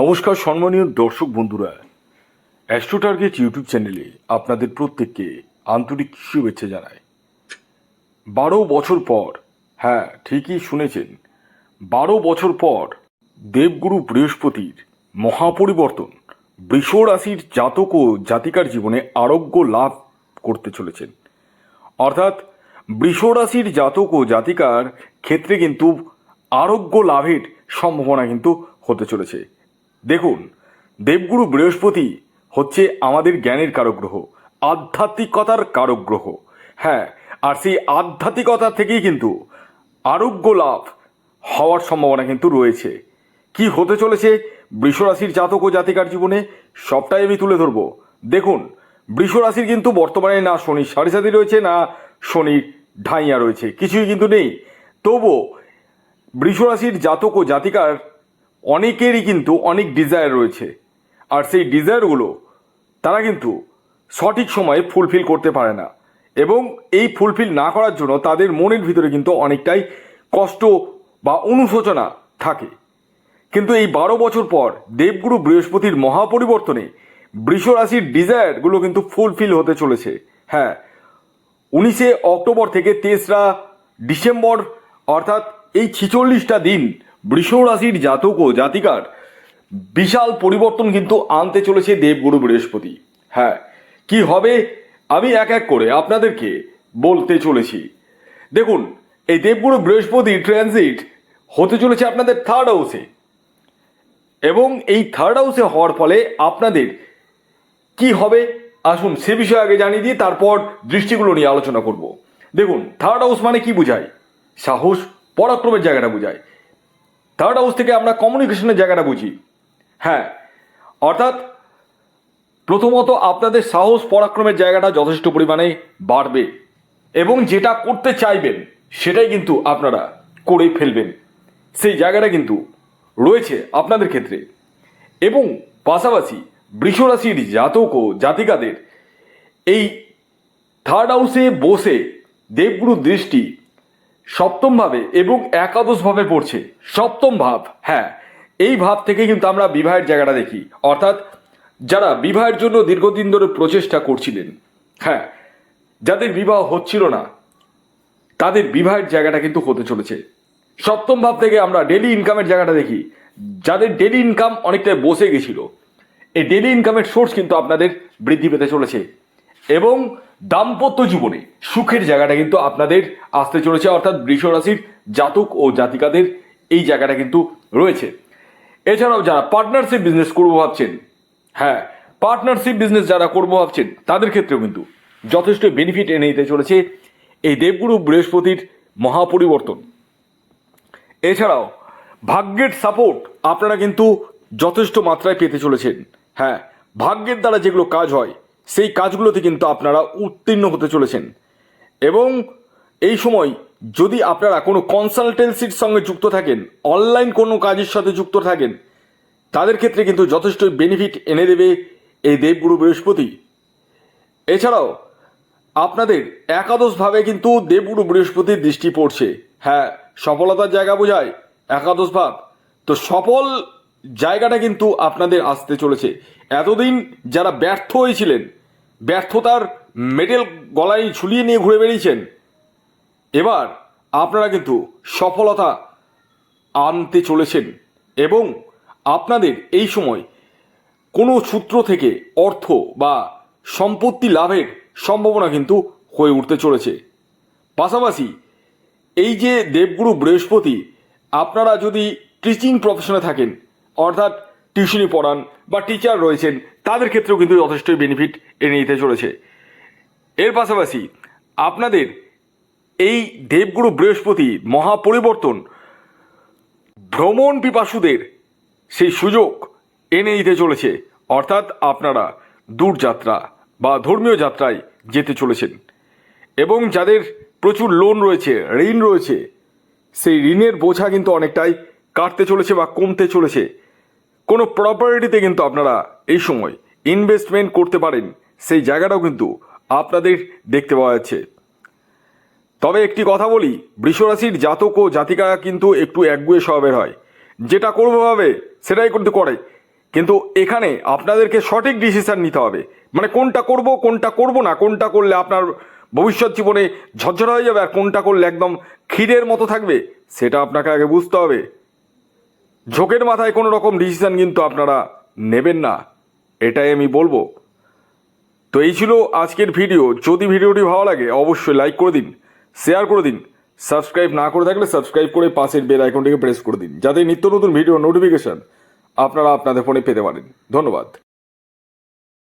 নমস্কার সম্মানীয় দর্শক বন্ধুরা। অ্যাস্ট্রো টার্গেট ইউটিউব চ্যানেলে আপনাদের প্রত্যেককে আন্তরিক শুভেচ্ছা জানাই। বারো বছর পর হ্যাঁ ঠিকই শুনেছেন, বারো বছর পর দেবগুরু বৃহস্পতির মহাপরিবর্তন বৃষ রাশির জাতক ও জাতিকার জীবনে আরোগ্য লাভ করতে চলেছেন। অর্থাৎ বৃষ রাশির জাতক ও জাতিকার ক্ষেত্রে কিন্তু আরোগ্য লাভের সম্ভাবনা কিন্তু হতে চলেছে। দেখুন, দেবগুরু বৃহস্পতি হচ্ছে আমাদের জ্ঞানের কারক গ্রহ আধ্যাত্মিকতার কারক গ্রহ হ্যাঁ আর সেই আধ্যাত্মিকতা থেকেই কিন্তু আরোগ্য লাভ হওয়ার সম্ভাবনা কিন্তু রয়েছে। কি হতে চলেছে বৃষরাশির জাতক ও জাতিকার জীবনে, সবটাই আমি তুলে ধরবো। দেখুন, বৃষরাশির কিন্তু বর্তমানে না শনি সাড়ে সাথে রয়েছে, না শনির ঢাইয়া রয়েছে, কিছুই কিন্তু নেই। তবুও বৃষরাশির জাতক ও জাতিকার অনেকেরই কিন্তু অনেক ডিজায়ার রয়েছে। আর সেই ডিজায়ারগুলো তারা কিন্তু সঠিক সময়ে ফুলফিল করতে পারে না। এবং এই ফুলফিল না করার জন্য তাদের মনের ভিতরে কিন্তু অনেকটাই কষ্ট বা অনুশোচনা থাকে। কিন্তু এই বারো বছর পর দেবগুরু বৃহস্পতির মহাপরিবর্তনে বৃষ রাশির ডিজায়ারগুলো কিন্তু ফুলফিল হতে চলেছে। হ্যাঁ উনিশে অক্টোবর থেকে তেসরা ডিসেম্বর অর্থাৎ এই ছিচল্লিশটা দিন বৃষ রাশির জাতক ও জাতিকার বিশাল পরিবর্তন কিন্তু আনতে চলেছে দেবগুরু বৃহস্পতি। হ্যাঁ কি হবে? আমি এক এক করে আপনাদেরকে বলতে চলেছি। দেখুন, এই দেবগুরু বৃহস্পতি ট্রানজিট হতে চলেছে আপনাদের থার্ড হাউসে এবং এই থার্ড হাউসে হওয়ার ফলে আপনাদের কি হবে? আসুন সে বিষয়ে আগে জানিয়ে দিয়ে তারপর দৃষ্টিগুলো নিয়ে আলোচনা করব। দেখুন থার্ড হাউস মানে কি বোঝায়? সাহস, পরাক্রমের জায়গাটা বোঝায়। থার্ড হাউস থেকে আমরা কমিউনিকেশনের জায়গাটা বুঝি। হ্যাঁ অর্থাৎ প্রথমত আপনাদের সাহস পরাক্রমের জায়গাটা যথেষ্ট পরিমাণে বাড়বে এবং যেটা করতে চাইবেন, সেটাই কিন্তু আপনারা করে ফেলবেন। সেই জায়গাটা কিন্তু রয়েছে আপনাদের ক্ষেত্রে। এবং পাশাপাশি বৃষরাশির জাতক ও জাতিকাদের এই থার্ড হাউসে বসে দেবগুরুর দৃষ্টি সপ্তম ভাবে এবং একাদশ ভাবে পড়ছে। সপ্তম ভাব হ্যাঁ। এই ভাব থেকে কিন্তু আমরা বিবাহের জায়গাটা দেখি। অর্থাৎ যারা বিবাহের জন্য দীর্ঘদিন ধরে প্রচেষ্টা করছিলেন হ্যাঁ যাদের বিবাহ হচ্ছিল না, তাদের বিবাহের জায়গাটা কিন্তু হতে চলেছে। সপ্তম ভাব থেকে আমরা ডেলি ইনকামের জায়গাটা দেখি। যাদের ডেলি ইনকাম অনেকটাই বসে গেছিল, এই ডেলি ইনকামের সোর্স কিন্তু আপনাদের বৃদ্ধি পেতে চলেছে। এবং দাম্পত্য জীবনে সুখের জায়গাটা কিন্তু আপনাদের আসতে চলেছে, অর্থাৎ বৃষ রাশির জাতক ও জাতিকাদের এই জায়গাটা কিন্তু রয়েছে। এছাড়াও যারা পার্টনারশিপ বিজনেস করব ভাবছেন হ্যাঁ পার্টনারশিপ বিজনেস যারা করব ভাবছেন, তাদের ক্ষেত্রেও কিন্তু যথেষ্ট বেনিফিট এনে দিতে চলেছে এই দেবগুরু বৃহস্পতির মহাপরিবর্তন। এছাড়াও ভাগ্যের সাপোর্ট আপনারা কিন্তু যথেষ্ট মাত্রায় পেতে চলেছেন হ্যাঁ ভাগ্যের দ্বারা যেগুলো কাজ হয় সেই কাজগুলোতে কিন্তু আপনারা উত্তীর্ণ হতে চলেছেন। এবং এই সময় যদি আপনারা কোনো কনসালটেন্সির সঙ্গে যুক্ত থাকেন অনলাইন কোনো কাজের সাথে যুক্ত থাকেন, তাদের ক্ষেত্রে কিন্তু যথেষ্ট বেনিফিট এনে দেবে এই দেবগুরু বৃহস্পতি। এছাড়াও, আপনাদের একাদশভাবে কিন্তু দেবগুরু বৃহস্পতির দৃষ্টি পড়ছে। হ্যাঁ সফলতার জায়গা বোঝায় একাদশ ভাব তো সফল জায়গাটা কিন্তু আপনাদের আসতে চলেছে। এতদিন যারা ব্যর্থ হয়েছিলেন, ব্যর্থতার মেডেল গলায় ঝুলিয়ে নিয়ে ঘুরে বেরিয়েছেন এবার আপনারা কিন্তু সফলতা আনতে চলেছেন এবং আপনাদের এই সময় কোনো সূত্র থেকে অর্থ বা সম্পত্তি লাভের সম্ভাবনা কিন্তু হয়ে উঠতে চলেছে। পাশাপাশি এই যে দেবগুরু বৃহস্পতি, আপনারা যদি টিচিং প্রফেশনে থাকেন অর্থাৎ টিউশনি পড়ান বা টিচার রয়েছেন, তাদের ক্ষেত্রেও কিন্তু যথেষ্ট বেনিফিট এনে দিতে চলেছে। এর পাশাপাশি আপনাদের এই দেবগুরু বৃহস্পতি মহাপরিবর্তন, ভ্রমণ পিপাসুদের সেই সুযোগ এনে দিতে চলেছে। অর্থাৎ আপনারা দূরযাত্রা বা ধর্মীয় যাত্রায় যেতে চলেছেন। এবং যাদের প্রচুর লোন রয়েছে, ঋণ রয়েছে, সেই ঋণের বোঝা কিন্তু অনেকটাই কাটতে চলেছে বা কমতে চলেছে। কোনো প্রপার্টিতে কিন্তু আপনারা এই সময় ইনভেস্টমেন্ট করতে পারেন। সেই জায়গাটাও কিন্তু আপনাদের দেখতে পাওয়া যাচ্ছে। তবে একটি কথা বলি, বৃষরাশির জাতক ও জাতিকা কিন্তু একটু একগুয়ে স্বভাবের হয়। যেটা করব ভাবে, সেটাই কিন্তু করে। কিন্তু এখানে আপনাদেরকে সঠিক ডিসিশন নিতে হবে। মানে কোনটা করব কোনটা করব না, কোনটা করলে আপনার ভবিষ্যৎ জীবনে ঝরঝরা হয়ে যাবে আর কোনটা করলে একদম ক্ষীরের মতো থাকবে, সেটা আপনাকে আগে বুঝতে হবে। ঝোঁকের মাথায় কোনো রকম ডিসিশান কিন্তু আপনারা নেবেন না, এটাই আমি বলব। তো এই ছিল আজকের ভিডিও। যদি ভিডিওটি ভালো লাগে, অবশ্যই লাইক করে দিন, শেয়ার করে দিন, সাবস্ক্রাইব না করে থাকলে সাবস্ক্রাইব করে পাশের বেল আইকনটিকে প্রেস করে দিন, যাতে নিত্য নতুন ভিডিও নোটিফিকেশান আপনারা আপনাদের ফোনে পেতে পারেন। ধন্যবাদ।